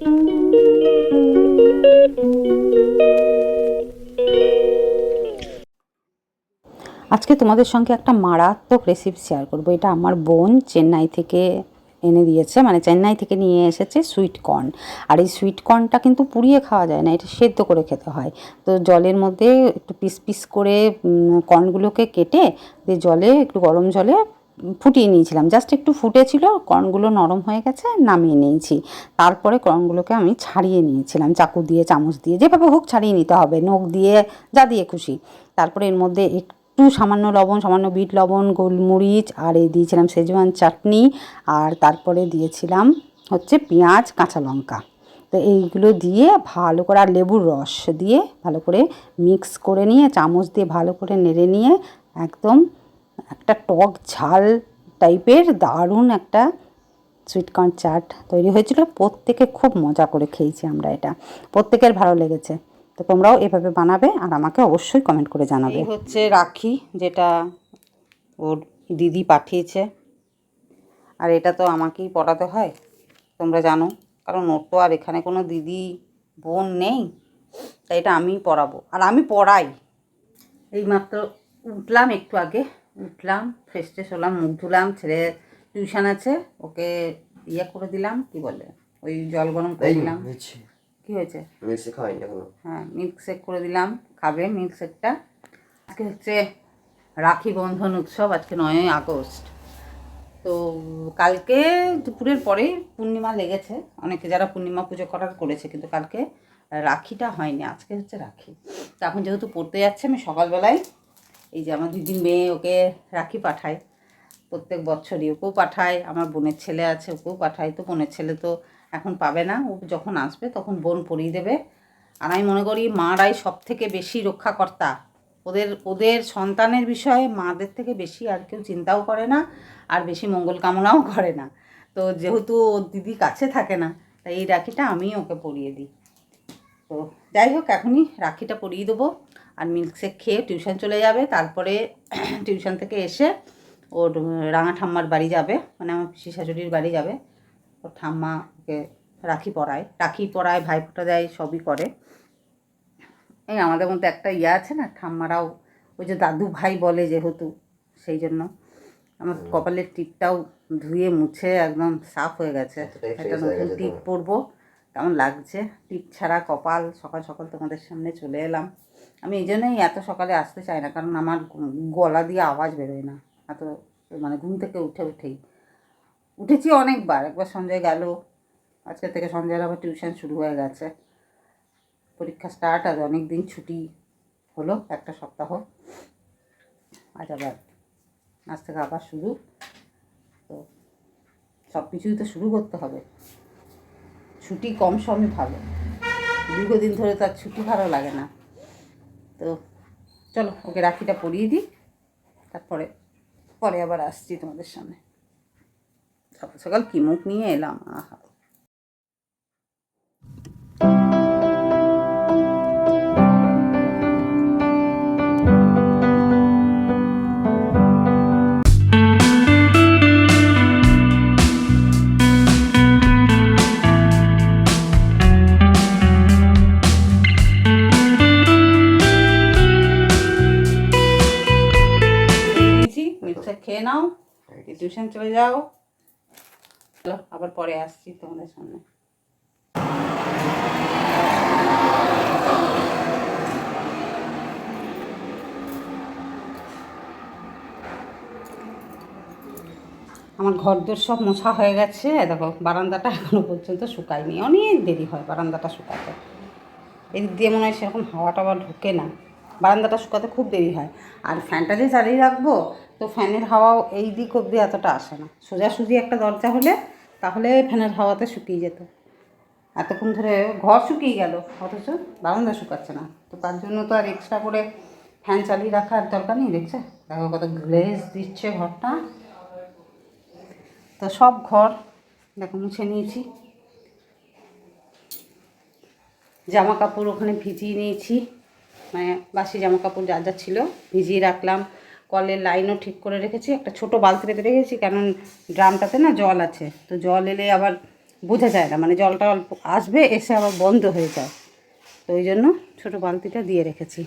আজকে তোমাদের সঙ্গে একটা মারাত্মক রেসিপি শেয়ার করব। এটা আমার বোন চেন্নাই থেকে এনে দিয়েছে মানে চেন্নাই থেকে নিয়ে এসেছে সুইট কর্ন আর এই সুইট কর্নটা কিন্তু পুড়িয়ে খাওয়া যায় না, এটা সেদ্ধ করে খেতে হয়। তো জলের মধ্যে একটু পিস পিস করে কর্নগুলোকে কেটে, দিয়ে জলে, একটু গরম জলে ফুটিয়ে নিয়েছিলাম। জাস্ট একটু ফুটেছিল কর্নগুলো নরম হয়ে গেছে, নামিয়ে নিয়েছি। তারপরে কর্নগুলোকে আমি ছাড়িয়ে নিয়েছিলাম। চাকু দিয়ে, চামচ দিয়ে, যেভাবে হোক ছাড়িয়ে নিতে হবে, নখ দিয়ে, যা দিয়ে খুশি। তারপরে এর মধ্যে একটু সামান্য লবণ, সামান্য বিট লবণ, গোলমরিচ, আর এই দিয়েছিলাম সেজওয়ান চাটনি, আর তারপরে দিয়েছিলাম হচ্ছে পেঁয়াজ, কাঁচা লঙ্কা। তো এইগুলো দিয়ে ভালো করে, আর লেবুর রস দিয়ে ভালো করে মিক্স করে নিয়ে, চামচ দিয়ে ভালো করে নেড়ে নিয়ে একদম একটা টক ঝাল টাইপের, দারুণ একটা সুইটকর্ন চাট তৈরি হয়েছিল। প্রত্যেকে খুব মজা করে খেয়েছি আমরা এটা। প্রত্যেকের ভালো লেগেছে। তো তোমরাও এভাবে বানাবে আর আমাকে অবশ্যই কমেন্ট করে জানাবে। হচ্ছে রাখি, যেটা ওর দিদি পাঠিয়েছে। আর এটা তো আমাকেই পড়াতে হয়, তোমরা জানো। কারণ ওর তো আর এখানে কোনো দিদি বোন নেই, তাই এটা আমিই পড়াবো। আর আমি পড়াই। এইমাত্র উঠলাম একটু আগে। উঠলাম ফ্রেশ ট্রেশ হলাম মুখ ধুলাম ছেলে টিউশন আছে ওকে ইয়ে করে দিলাম কি বলে ওই জল গরম করে দিলাম। কি হয়েছে? মিক্সি খাওয়াইনি এখনও। হ্যাঁ মিল্কশেক করে দিলাম খাবে মিল্কশেকটা আজকে হচ্ছে রাখি বন্ধন উৎসব আজকে নয়ই আগস্ট। তো কালকে দুপুরের পরেই পূর্ণিমা লেগেছে অনেকে যারা পূর্ণিমা পুজো করার করেছে কিন্তু কালকে রাখিটা হয়নি আজকে হচ্ছে রাখি। তো এখন যেহেতু পড়তে যাচ্ছে আমি সকালবেলায় এই যে আমার দিদি মেয়ে ওকে রাখি পাঠায়। প্রত্যেক বছরই ওকেও পাঠায়, আমার বোনের ছেলে আছে, ওকেও পাঠায়। তো বোনের ছেলে তো এখন পাবে না, ও যখন আসবে তখন বোন পরিয়ে দেবে। আর আমি মনে করি মারাই সব থেকে বেশি রক্ষাকর্তা। ওদের ওদের সন্তানের বিষয়ে মাদের থেকে বেশি আর কেউ চিন্তাও করে না, আর বেশি মঙ্গল কামনাও করে না। তো যেহেতু ওর দিদি কাছে থাকে না, তাই এই রাখিটা আমি ওকে পরিয়ে দিই। তো যাই হোক, এখনই রাখিটা পরিয়ে দেবো। আর মিল্কশেক খেয়ে টিউশন চলে যাবে। তারপরে টিউশন থেকে এসে ওর রাঙা ঠাম্মার বাড়ি যাবে। মানে আমার পিসি শাশুড়ির বাড়ি যাবে। ওর ঠাম্মা ওকে রাখি পরায়। রাখি পরায় ভাইফোঁটা দেয় সবই করে। এই আমাদের মধ্যে একটা ইয়ে আছে না ঠাম্মারাও ওই যে দাদু ভাই বলে যেহেতু সেই জন্য। আমার কপালের টিপটাও ধুয়ে মুছে একদম সাফ হয়ে গেছে। একটা নতুন টিপ। পরবো। কেমন লাগছে? টিপ ছাড়া কপাল সকাল সকাল তোমাদের সামনে চলে এলাম। আমি এই জন্যই এত সকালে আসতে চাই না, কারণ আমার গলা দিয়ে আওয়াজ বেরোয় না। এত মানে ঘুম থেকে উঠে উঠেই। উঠেছি অনেকবার, একবার সঞ্জয় গেল। আজকে থেকে সঞ্জয়ের আবার টিউশন শুরু হয়ে গেছে। পরীক্ষা স্টার্ট আজ অনেক দিন ছুটি হলো, একটা সপ্তাহ। আজ আবার, আজ থেকে আবার শুরু। তো সব কিছুই তো শুরু করতে হবে। ছুটি কম সময় ভালো। দীর্ঘদিন ধরে তো আর ছুটি ভালো লাগে না। তো চলো, ওকে রাখিটা পরিয়ে দিই। তারপরে, পরে আবার আসছি তোমাদের সামনে। সকাল সকাল কি মুখ নিয়ে এলাম, আহা। টিউশন চলে যাও। চলো, আবার পরে আসছি তোমাদের সামনে। আমার ঘরদোর সব মশা হয়ে গেছে। দেখো, বারান্দাটা এখনও পর্যন্ত শুকায়নি। অনেক দেরি হয় বারান্দাটা শুকাতে। এদিক দিয়ে মনে হয় সেরকম হাওয়া টাওয়া ঢোকে না। বারান্দাটা শুকাতে খুব দেরি হয়। আর ফ্যানটা যে চালিয়ে রাখব তো ফ্যানের হাওয়াও এই দিক অবধি এতটা আসে না। সোজাসুজি একটা দরজা হলে তাহলে ফ্যানের হাওয়াতে শুকিয়ে যেত। এতক্ষণ ধরে ঘর শুকিয়ে গেল, অথচ বারান্দা শুকাচ্ছে না। তো তার জন্য তো আর এক্সট্রা করে ফ্যান চালিয়ে রাখার দরকার নেই, দেখছে? দেখো কত গ্লেজ দিচ্ছে ঘরটা। তো সব ঘর দেখো মুছে নিয়েছি। জামা কাপড় ওখানে ভিজিয়ে নিয়েছি। মানে বাসি জামা কাপড় যা যা ছিল ভিজিয়ে রাখলাম। কলের লাইনও ঠিক করে রেখেছি, একটা ছোট বালতিতে রেখেছি, কারণ ড্রামটাতে না জল আছে। তো জল এলে আবার বোঝা যায় না মানে জলটা অল্প আসবে, এসে আবার বন্ধ হয়ে যায়। তো ওই জন্য ছোটো বালতিটা দিয়ে রেখেছি।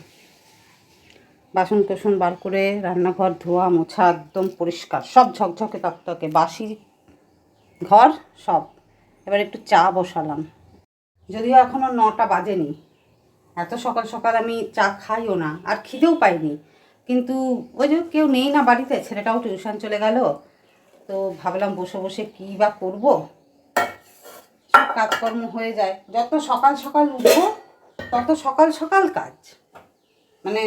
বাসন কোসন বার করে, রান্নাঘর, ধোয়া, মোছা একদম পরিষ্কার। সব ঝকঝকে তকতকে, বাসি ঘর সব। এবার একটু চা বসালাম। যদিও এখনও নটা বাজেনি। এত সকাল সকাল আমি চা খাইও না, আর খিদেও পাইনি। কিন্তু ওই যে কেউ নেই না বাড়িতে, ছেলেটাও টিউশন চলে গেল। তো ভাবলাম বসে বসে কী বা করব? সব কাজকর্ম হয়ে যায়। যত সকাল সকাল উঠবো, তত সকাল সকাল কাজ। মানে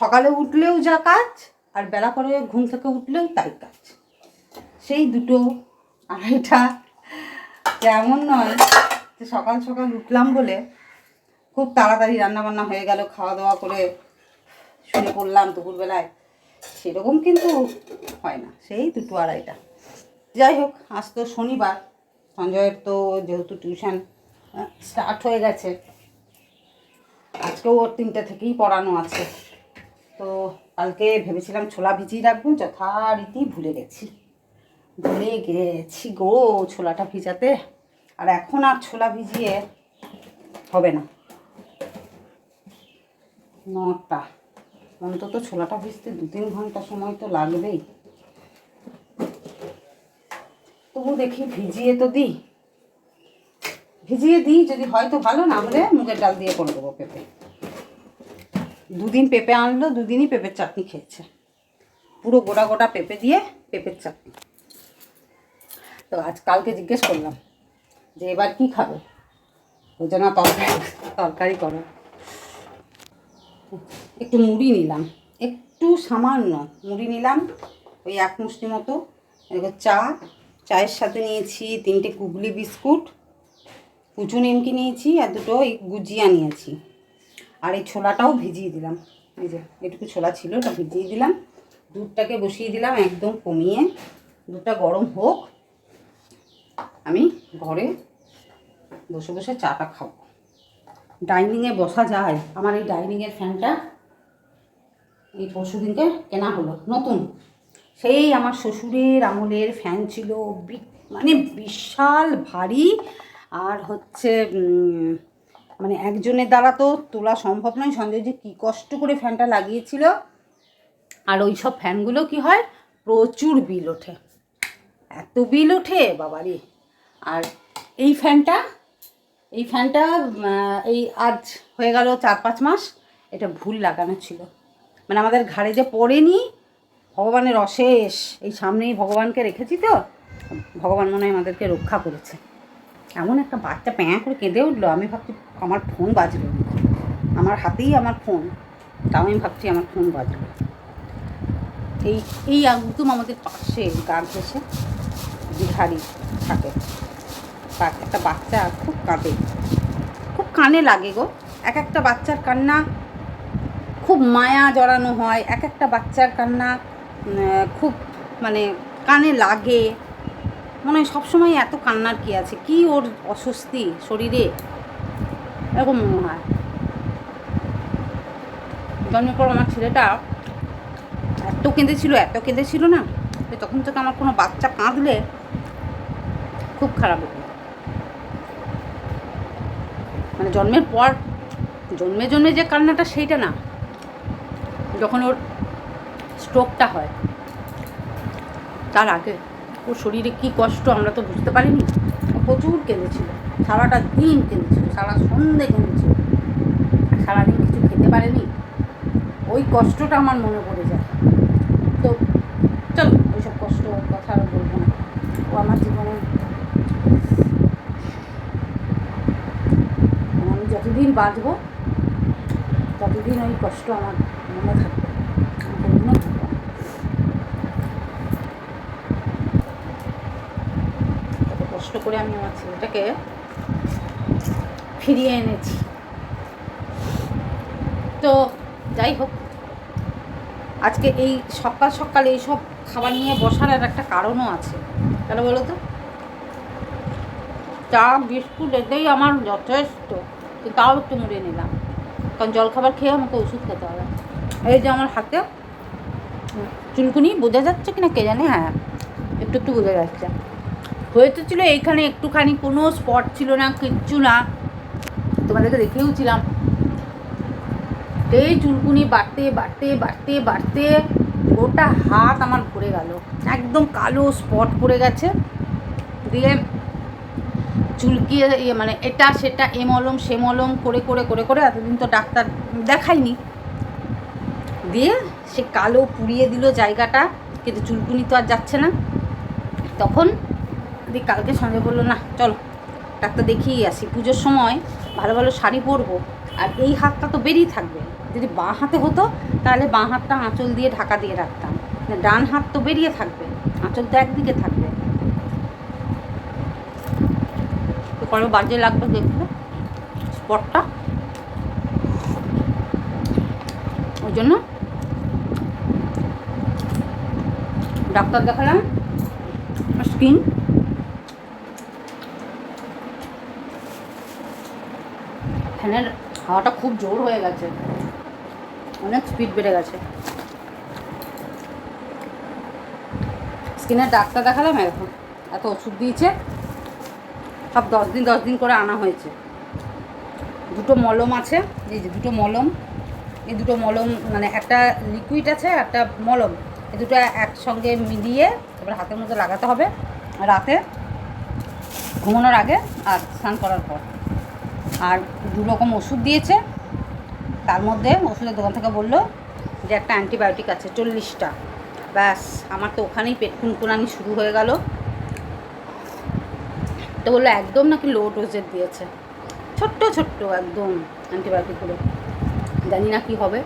সকালে উঠলেও যা কাজ, আর বেলা করে ঘুম থেকে উঠলেও তাই কাজ। সেই দুটো আড়াইটা। এমন নয় যে সকাল সকাল উঠলাম বলে খুব তাড়াতাড়ি রান্নাবান্না হয়ে গেল, খাওয়া দাওয়া করে শুয়ে পড়লাম দুপুরবেলায়। সেরকম কিন্তু হয় না, সেই দুটো আড়াইটা। যাই হোক, আজ তো শনিবার, সঞ্জয়ের তো যেহেতু টিউশন স্টার্ট হয়ে গেছে। আজকেও ওর তিনটে থেকেই পড়ানো আছে। তো কালকে ভেবেছিলাম ছোলা ভিজিয়ে রাখব, যথারীতি ভুলে গেছি। ভুলে গেছি গো ছোলাটা ভিজাতে। আর এখন আর ছোলা ভিজিয়ে হবে না। নটা। অন্তত ছোলাটা ভিজতে দু তিন ঘণ্টা সময় তো লাগবেই। তবু দেখি ভিজিয়ে তো দিই। ভিজিয়ে দিই, যদি হয় তো ভালো, না হলে মুগের ডাল দিয়ে করে দেবো পেঁপে। দুদিন পেঁপে আনলো, দুদিনই পেঁপের চাটনি খেয়েছে। পুরো গোটা গোটা পেঁপে দিয়ে পেঁপের চাটনি। তো আজ কালকে জিজ্ঞেস করলাম যে এবার কি খাবে? ওই জন্য তরকারি তরকারি করো। একটু মুড়ি নিলাম। একটু সামান্য মুড়ি নিলাম, ওই এক মুষ্টি মতো। এবার চা, চায়ের সাথে নিয়েছি তিনটে কুগলি বিস্কুট, কুচু নিমকি নিয়েছি আর দুটো এই গুজিয়া নিয়েছি। আর এই ছোলাটাও ভিজিয়ে দিলাম। এই যে, এটুকু ছোলা ছিল, ওটা ভিজিয়ে দিলাম। দুধটাকে বসিয়ে দিলাম একদম কমিয়ে। দুধটা গরম হোক, আমি ঘরে বসে বসে চাটা খাব। ডাইনিংয়ে বসা যায়। আমার এই ডাইনিংয়ের ফ্যানটা এই পরশু দিনকে কেনা হলো, নতুন। সেই আমার শ্বশুরের আমলের ফ্যান ছিল মানে বিশাল ভারী। আর হচ্ছে মানে একজনের দ্বারা তো তোলা সম্ভব নয়। সঞ্জয় যে কী কষ্ট করে ফ্যানটা লাগিয়েছিল। আর ওই সব ফ্যানগুলো কি হয়? প্রচুর বিল ওঠে। এত বিল ওঠে, বাবারে। আর এই ফ্যানটা এই ফ্যানটা এই আজ হয়ে গেল চার পাঁচ মাস, এটা ভুল লাগানো ছিল। মানে আমাদের ঘাড়ে যে পড়েনি, ভগবানের অশেষ, এই সামনেই ভগবানকে রেখেছি তো, ভগবান মনে হয় আমাদেরকে রক্ষা করেছে। এমন একটা বাচ্চা প্যাঁ করে কেঁদে উঠল, আমি ভাবছি আমার ফোন বাজলো। আমার হাতেই আমার ফোন, তাও আমি ভাবছি আমার ফোন বাজলো। এই এই একদম আমাদের পাশে গান ঘেসে বিহারি থাকে। একটা বাচ্চা খুব কাঁদে। খুব কানে লাগে গো। এক একটা বাচ্চার কান্না খুব মায়া জড়ানো হয়। এক একটা বাচ্চার কান্না খুব মানে কানে লাগে। মনে হয় সবসময় এত কান্নার কি আছে? কি ওর অস্বস্তি শরীরে? এরকম মনে হয়। জন্মের পর আমার ছেলেটা এত কেঁদেছিল এত কেঁদেছিল না তখন থেকে আমার কোনো বাচ্চা কাঁদলে খুব খারাপ লাগে মানে জন্মের পর, জন্মে জন্মে যে কান্নাটা সেইটা না। যখন ওর স্ট্রোকটা হয়, তার আগে ওর শরীরে কী কষ্ট আমরা তো বুঝতে পারিনি। প্রচুর কেঁদেছিল, সারাটা দিন কেঁদেছিল, সারা সন্ধে কেঁদেছিল। সারাদিন কিছু খেতে পারেনি। ওই কষ্টটা আমার মনে পড়ে যায়। তো চলো, ওইসব কষ্ট, কথা আর বলব না। ও আমার জীবনে আমি যতদিন বাঁচবো ততদিন ওই কষ্ট আমার মনে থাকবে কষ্ট করে আমি আমার ছেলেটাকে ফিরিয়ে এনেছি। তো যাই হোক, আজকে এই সকাল সকাল এই সব খাবার নিয়ে বসার আর একটা কারণও আছে। কেন বলো তো? চা, বিস্কুট এতেই আমার যথেষ্ট। তো তাও একটু মুড়ে নিলাম। কারণ জলখাবার খেয়ে আমাকে ওষুধ খেতে হবে। এই যে আমার হাতে চুলকুনি, বোঝা যাচ্ছে কিনা কে জানে? হ্যাঁ একটু একটু বোঝা যাচ্ছে। হয়েছে ছিল এইখানে একটুখানি, কোনো স্পট ছিল না, কিচ্ছু না। তোমাদেরকে দেখেওছিলাম এই চুলকুনি বাড়তে বাড়তে বাড়তে বাড়তে গোটা হাত আমার ভরে গেল। একদম কালো স্পট পড়ে গেছে। দিয়ে চুলকিয়ে ইয়ে মানে এটা, সেটা, এ মলম, সে মলম, করে করে করে করে এতদিন তো ডাক্তার দেখাইনি দিয়ে সে কালো পুড়িয়ে দিল জায়গাটা, কিন্তু চুলকুনি তো আর যাচ্ছে না। তখন দিয়ে কালকে সঙ্গে বলল, না, চলো, ডাক্তার দেখিয়ে আসি। পুজোর সময় ভালো ভালো শাড়ি পরবো। আর এই হাতটা তো বেরিয়ে থাকবে। যদি বাঁ হাতে হতো, তাহলে বাঁ হাতটা আঁচল দিয়ে ঢাকা দিয়ে রাখতাম। ডান হাত তো বেরিয়ে থাকবে। আঁচল তো একদিকে থাকবে। কোনো বাজে লাগবে দেখবে স্পটটা ওই জন্য। ডাক্তার দেখালাম। স্কিন ফ্যানের হাওয়াটা খুব জোর হয়ে গেছে। অনেক স্পিড বেড়ে গেছে। স্কিনের ডাক্তার দেখালাম এখন এত ওষুধ দিয়েছে। সব দশ দিন দশ দিন করে আনা হয়েছে। দুটো মলম আছে, এই যে দুটো মলম। এই দুটো মলম মানে একটা লিকুইড আছে একটা মলম। এই দুটো একসঙ্গে মিলিয়ে তারপরে হাতের মধ্যে লাগাতে হবে রাতে, ঘুমানোর আগে আর স্নান করার পর। আর দু রকম ওষুধ দিয়েছে। তার মধ্যে ওষুধের দোকান থেকে বলল যে একটা অ্যান্টিবায়োটিক আছে, চল্লিশটা। ব্যাস, আমার তো ওখানেই পেট কুনকুনানি শুরু হয়ে গেল। তো বলল একদম নাকি লো ডোজের দিয়েছে। ছোট্ট ছোট্ট, একদম অ্যান্টিবায়োটিক করে জানি না কি হবে।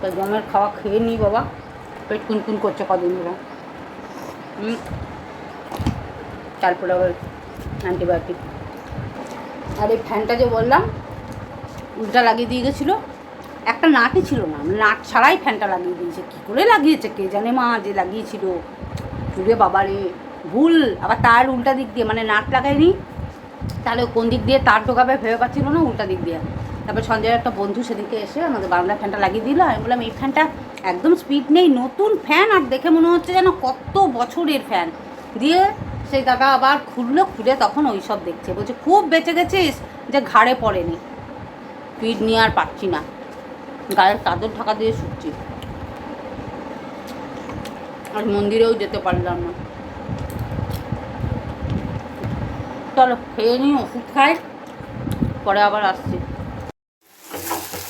তো জমের খাওয়া খেয়ে নিই বাবা। পেট কুনকুন করছে কদিন ধরে। তারপরে আবার অ্যান্টিবায়োটিক আর এই ফ্যানটা যে বললাম, উল্টা লাগিয়ে দিয়ে গেছিল। একটা নাটই ছিল না। নাট ছাড়াই ফ্যানটা লাগিয়ে দিয়েছে। কী করে লাগিয়েছে? কে জানে মা, যে লাগিয়েছিল। চুলে বাবারে। ভুল, আবার তার উল্টা দিক দিয়ে মানে নাট লাগায়নি, তাহলে কোন দিক দিয়ে তার ঢোকাবে ভেবে পাচ্ছিল না, উল্টা দিক দিয়ে। তারপর সঞ্জয়ের একটা বন্ধু সেদিনকে এসে আমাদের বারান্দার ফ্যানটা লাগিয়ে দিল, আমি বললাম, এই ফ্যানটা একদম স্পিড নেই, নতুন ফ্যান, আর দেখে মনে হচ্ছে যেন কত বছরের ফ্যান। দিয়ে সেই দাদা আবার খুললো, খুলে তখন ওই সব দেখছে, বলছে, খুব বেঁচে গেছিস, যে ঘাড়ে পড়েনি। স্পিড নিয়ে আর পাচ্ছি না গায়ের চাদর ঢাকা দিয়ে শুচ্ছি। আর মন্দিরেও যেতে পারলাম না। চলো খেয়ে নিই ওষুধ খাই। পরে আবার আসছি।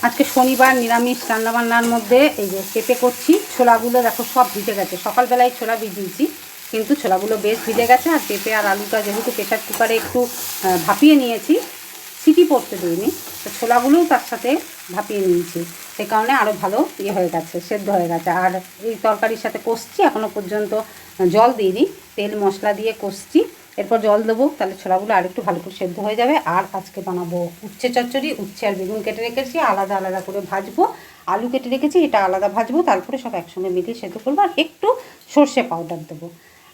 আজকে শনিবার নিরামিষ রান্নাবান্নার মধ্যে এই যে পেঁপে করছি, ছোলাগুলো দেখো সব ভিজে গেছে। সকালবেলায় ছোলা ভিজিয়েছি, কিন্তু ছোলাগুলো বেশ ভিজে গেছে আর পেঁপে আর আলুটা যেহেতু প্রেশার কুকারে একটু ভাপিয়ে নিয়েছি, সিটি পড়তে দিইনি, তো ছোলাগুলোও তার সাথে ভাপিয়ে নিয়েছি। সে কারণে আরও ভালো ইয়ে হয়ে গেছে, সেদ্ধ হয়ে গেছে। আর এই তরকারির সাথে কষছি এখনও পর্যন্ত জল দিইনি, তেল মশলা দিয়ে কষছি। এরপর জল দেবো, তাহলে ছোলাগুলো আরেকটু ভালো করে সেদ্ধ হয়ে যাবে। আর আজকে বানাবো উচ্ছে চচ্চড়ি, উচ্ছে আর বেগুন কেটে রেখেছি, আলাদা আলাদা করে ভাজবো। আলু কেটে রেখেছি, এটা আলাদা ভাজবো, তারপরে সব একসঙ্গে মিলিয়ে সেদ্ধ করব আর একটু সর্ষে পাউডার দেবো।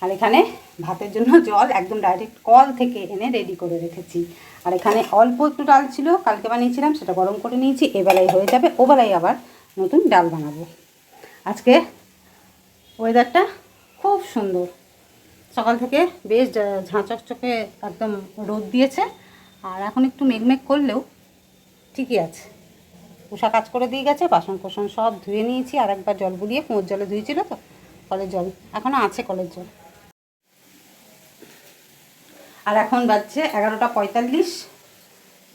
আর এখানে ভাতের জন্য জল একদম ডাইরেক্ট কল থেকে এনে রেডি করে রেখেছি। আর এখানে অল্প একটু ডাল ছিল, কালকে বানিয়েছিলাম, সেটা গরম করে নিয়েছি এবেলায় হয়ে যাবে ওবেলায় আবার নতুন ডাল বানাবো। আজকে ওয়েদারটা খুব সুন্দর। সকাল থেকে বেশ যা- ঝাঁ চকচকে একদম রোদ দিয়েছে। আর এখন একটু মেঘমেঘ করলেও ঠিকই আছে। উষা কাজ করে দিয়ে গেছে, বাসন কোসন সব ধুয়ে নিয়েছি আর একবার জল বুলিয়ে কুয়োর জলে ধুয়েছিল তো, কলের জল। এখনও আছে কলের জল। আর এখন বাজছে এগারোটা পঁয়তাল্লিশ।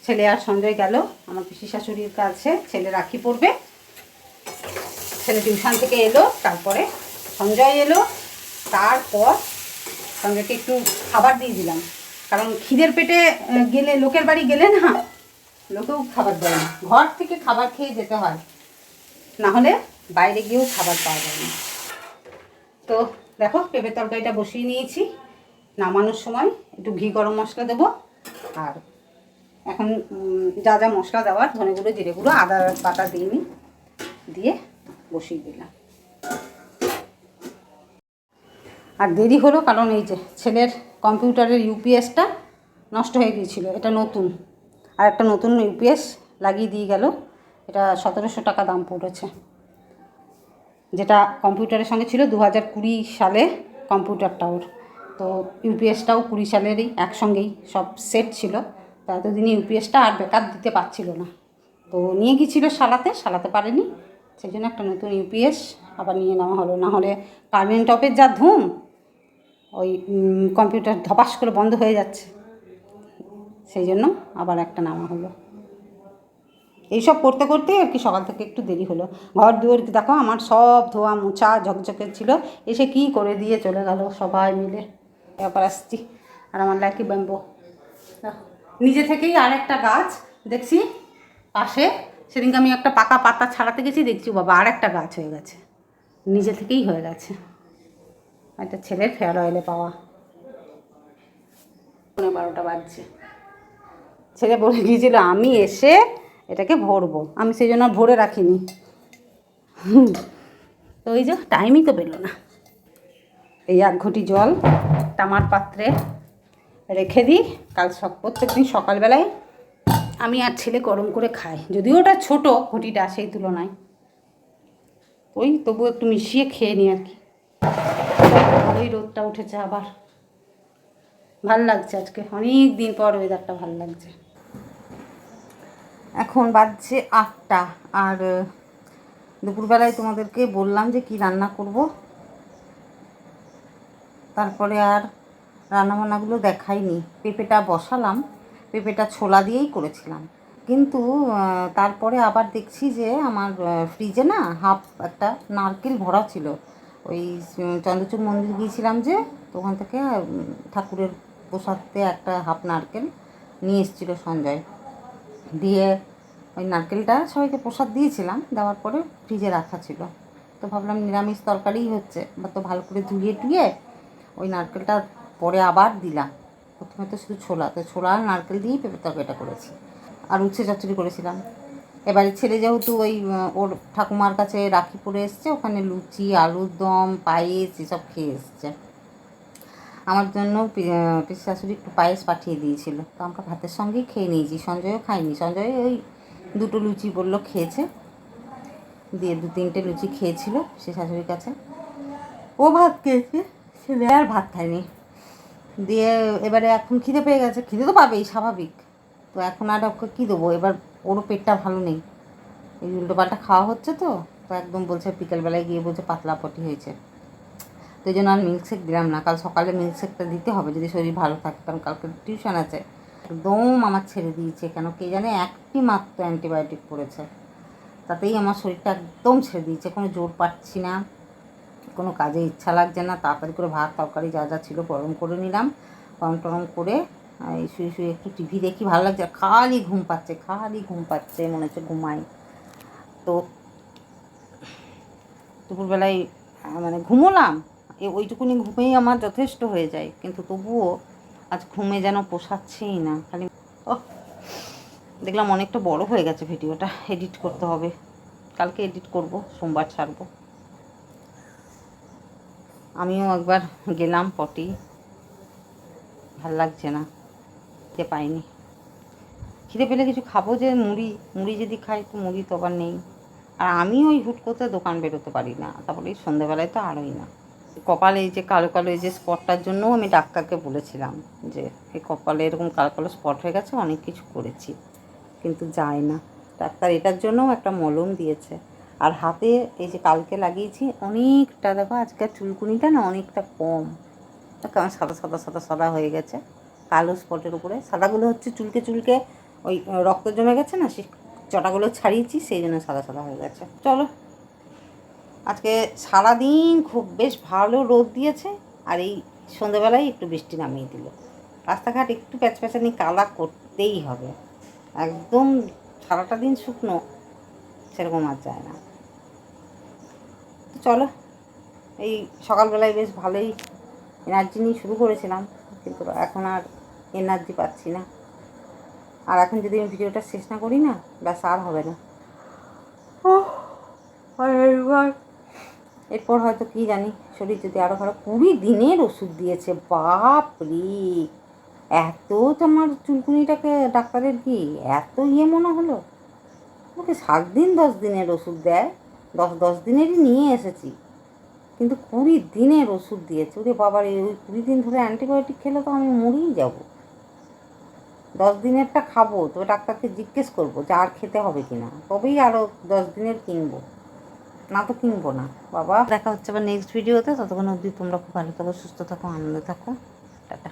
ছেলে আর সঞ্জয় গেল, আমার পিসি শাশুড়ির কাছে, ছেলে রাখি পড়বে ছেলে টিউশন থেকে এলো, তারপরে সঞ্জয় এলো, তারপর সঞ্জয়কে একটু খাবার দিয়ে দিলাম। কারণ খিদের পেটে গেলে, লোকের বাড়ি গেলে না, লোকেও খাবার দেয় না। ঘর থেকে খাবার খেয়ে যেতে হয়। না হলে বাইরে গিয়েও খাবার পাওয়া যায় না। তো দেখো, পেঁপের তরকারিটা বসিয়ে নিয়েছি। নামানোর সময় একটু ঘি গরম মশলা দেবো। আর এখন যা যা মশলা দেওয়ার ধনে গুঁড়ো জিরে গুঁড়ো আদা বাটা দিইনি দিয়ে বসিয়ে দিলাম। আর দেরি হলো কারণ এই যে ছেলের কম্পিউটারের ইউপিএসটা নষ্ট হয়ে গিয়েছিল, এটা নতুন। আর একটা নতুন ইউপিএস লাগিয়ে দিয়ে গেল, এটা সতেরোশো টাকা দাম পড়েছে। যেটা কম্পিউটারের সঙ্গে ছিল দু হাজার কুড়ি সালে কম্পিউটারটা ওর। তো ইউপিএসটাও কুড়ি সালেরই একসঙ্গেই সব সেট ছিল, তো এতদিন ইউপিএসটা আর বেকার দিতে পারছিল না। তো নিয়ে গিয়েছিল সালাতে সালাতে পারেনি। সেই জন্য একটা নতুন ইউপিএস আবার নিয়ে নেওয়া হলো। না হলে কারেন্ট অফের যা ধুম ওই কম্পিউটার ধপাস করে বন্ধ হয়ে যাচ্ছে। সেই জন্য আবার একটা নামা হলো। এইসব করতে করতে আর কি সকাল থেকে একটু দেরি হলো। ঘর দুয়ার দেখো, আমার সব ধোয়া মোছা ঝকঝকে ছিল। এসে কি করে দিয়ে চলে গেল সবাই মিলে। এবার আসছি। আর আমার লাকি ব্যাম্বো। নিজে থেকেই আর একটা গাছ দেখছি, পাশে। সেদিনকে আমি একটা পাকা পাতা ছাড়াতে গেছি, দেখছি বাবা আর একটা গাছ হয়ে গেছে। নিজে থেকেই হয়ে গেছে। একটা ছেলের ফেয়ার অয়েলে পাওয়া। পনেরো বারোটা বাজছে। ছেলে বলে গিয়েছিল আমি এসে এটাকে ভরবো। আমি সেই জন্য ভরে রাখিনি। তো ওই যে টাইমই তো পেল না। এই এক ঘটি জল তামার পাত্রে রেখে দিই। কাল সব প্রত্যেক দিন সকালবেলায় আমি আর ছেলে গরম করে খাই। যদিও ওটা ছোট ঘটিটা সেই তুলনায়। ওই তবু একটু মিশিয়ে খেয়ে নিই আর কি। ভালোই রোদটা উঠেছে আবার। ভালো লাগছে আজকে। অনেক দিন পর ওয়েদারটা ভালো লাগছে। এখন বাজছে আটটা আর দুপুরবেলায় তোমাদেরকে বললাম যে কি রান্না করব। তারপরে আর রান্নাবান্নাগুলো দেখাইনি। পেঁপেটা বসালাম। পেঁপেটা ছোলা দিয়েই করেছিলাম। কিন্তু তারপরে আবার দেখছি যে আমার ফ্রিজে না হাফ একটা নারকেল ভরা ছিল। ওই চন্দ্রচূড় মন্দির গিয়েছিলাম যে তো ওখান থেকে ঠাকুরের প্রসাদতে একটা হাফ নারকেল নিয়ে এসেছিল সঞ্জয়। দিয়ে ওই নারকেলটা সবাইকে প্রসাদ দিয়েছিলাম, দেওয়ার পরে ফ্রিজে রাখা ছিল। তো ভাবলাম নিরামিষ তরকারিই হচ্ছে, বা তো ভালো করে ধুয়ে টুয়ে ওই নারকেলটা পরে আবার দিলাম। প্রথমে তো শুধু ছোলা, তো ছোলা আর নারকেল দিয়েই পেঁপে তরকারিটা করেছি। আর উচ্ছে চচ্চড়ি করেছিলাম। এবারে ছেলে যেহেতু ওই ওর ঠাকুমার কাছে রাখি পরে এসছে, ওখানে লুচি, আলুর দম, পায়েস এসব খেয়ে এসছে। আমার জন্য পিসি শাশুড়ি একটু পায়েস পাঠিয়ে দিয়েছিল। তো আমরা ভাতের সঙ্গেই খেয়ে নিয়েছি, সঞ্জয়ও খায়নি। সঞ্জয় ওই দুটো লুচি বলল খেয়েছে, দিয়ে দু তিনটে লুচি খেয়েছিল সে শাশুড়ির কাছে। ও ভাত খেয়েছে, ছেলে আর ভাত খায়নি। দিয়ে এবারে এখন খিদে পেয়ে গেছে, খিদে তো পাবেই, স্বাভাবিক। তো এখন আর ওকে কী দেবো? এবার ওরও পেটটা ভালো নেই। এই উল্টো পাল্টা খাওয়া হচ্ছে তো তো একদম বলছে বিকেলবেলায় গিয়ে বলছে পাতলা পটি হয়েছে। তো এই জন্য আর মিল্কশেক দিলাম না। কাল সকালে মিল্কশেকটা দিতে হবে যদি শরীর ভালো থাকে, কারণ কালকে টিউশন আছে। একদম আমার ছেড়ে দিয়েছে কেন কে জানে, একটি মাত্র অ্যান্টিবায়োটিক পড়েছে। তাতেই আমার শরীরটা একদম ছেড়ে দিয়েছে। কোনো জোর পাচ্ছি না। কোনো কাজে ইচ্ছা লাগছে না। তাড়াতাড়ি করে ভাত, তরকারি যা যা ছিল গরম করে নিলাম। গরম টরম করে এই শুয়ে শুয়ে একটু টিভি দেখি, ভালো লাগছে। খালি ঘুম পাচ্ছে, খালি ঘুম পাচ্ছে, মনে হচ্ছে ঘুমাই। তো দুপুরবেলায় মানে ঘুমোলাম। এ, ওইটুকুনি ঘুমেই আমার যথেষ্ট হয়ে যায়। কিন্তু তবুও আজ ঘুমে যেন পোষাচ্ছেই না। খালি ও দেখলাম অনেকটা বড় হয়ে গেছে ভিডিওটা। এডিট করতে হবে। কালকে এডিট করব, সোমবার ছাড়বো। আমিও একবার গেলাম পটি। ভালো লাগছে না। খেতে পাইনি। খিদে পেলে কিছু খাব যে মুড়ি মুড়ি যদি খাই তো মুড়ি তো আবার নেই। আর আমি ওই হুট করতে দোকান বেরোতে পারি না। তারপরে এই সন্ধেবেলায় তো আরোই না। কপালে এই যে কালো কালো এই যে স্পটটার জন্যও আমি ডাক্তারকে বলেছিলাম যে, এই কপালে এরকম কালো কালো স্পট হয়ে গেছে, অনেক কিছু করেছি। কিন্তু যায় না। ডাক্তার এটার জন্যও একটা মলম দিয়েছে। আর হাতে এই যে কালকে লাগিয়েছি, অনেকটা দেখো, আজকের চুলকুনিটা না অনেকটা কম। কেমন সাদা সাদা সাদা সাদা হয়ে গেছে। কালো স্পটের উপরে। সাদাগুলো হচ্ছে চুলকে চুলকে ওই রক্ত জমে গেছে না, সেই চটাগুলো ছাড়িয়েছি, সেই জন্য সাদা সাদা হয়ে গেছে। চলো, আজকে সারাদিন খুব বেশ ভালো রোদ দিয়েছে, আর এই সন্ধেবেলায় একটু বৃষ্টি নামিয়ে দিল। রাস্তাঘাট একটু প্যাচপ্যাচানি কালা করতেই হবে। একদম সারাটা দিন শুকনো, সেরকম আর যায় না। তো চলো, এই সকালবেলায় বেশ ভালোই এনার্জি নিয়ে শুরু করেছিলাম, কিন্তু এখন আর এনার্জি পাচ্ছি না। আর এখন যদি আমি ভিডিওটা শেষ না করি না, ব্যাস আর হবে না। এরপর হয়তো কি জানি, শরীর যদি আরও খারাপ কুড়ি দিনের ওষুধ দিয়েছে বাপ রে এত তোমার চুলকুনিটাকে ডাক্তারের কি এত ইয়ে মনে হলো? ওকে সাত দিন, দশ দিনের ওষুধ দেয়। দশ দশ দিনেরই নিয়ে এসেছি। কিন্তু কুড়ি দিনের ওষুধ দিয়েছে। ওরে বাবার, ওই কুড়ি দিন ধরে অ্যান্টিবায়োটিক খেলে তো আমি মরেই যাব। দশ দিনেরটা খাব, তো ডাক্তারকে জিজ্ঞেস করব যে আর খেতে হবে কি না তবেই আরও দশ দিনের কিনবো। না তো কিনবো না, বাবা। দেখা হচ্ছে আবার নেক্সট ভিডিওতে ততক্ষণ অবধি তোমরা খুব ভালো থাকো, সুস্থ থাকো, আনন্দ থাকো। টাটা।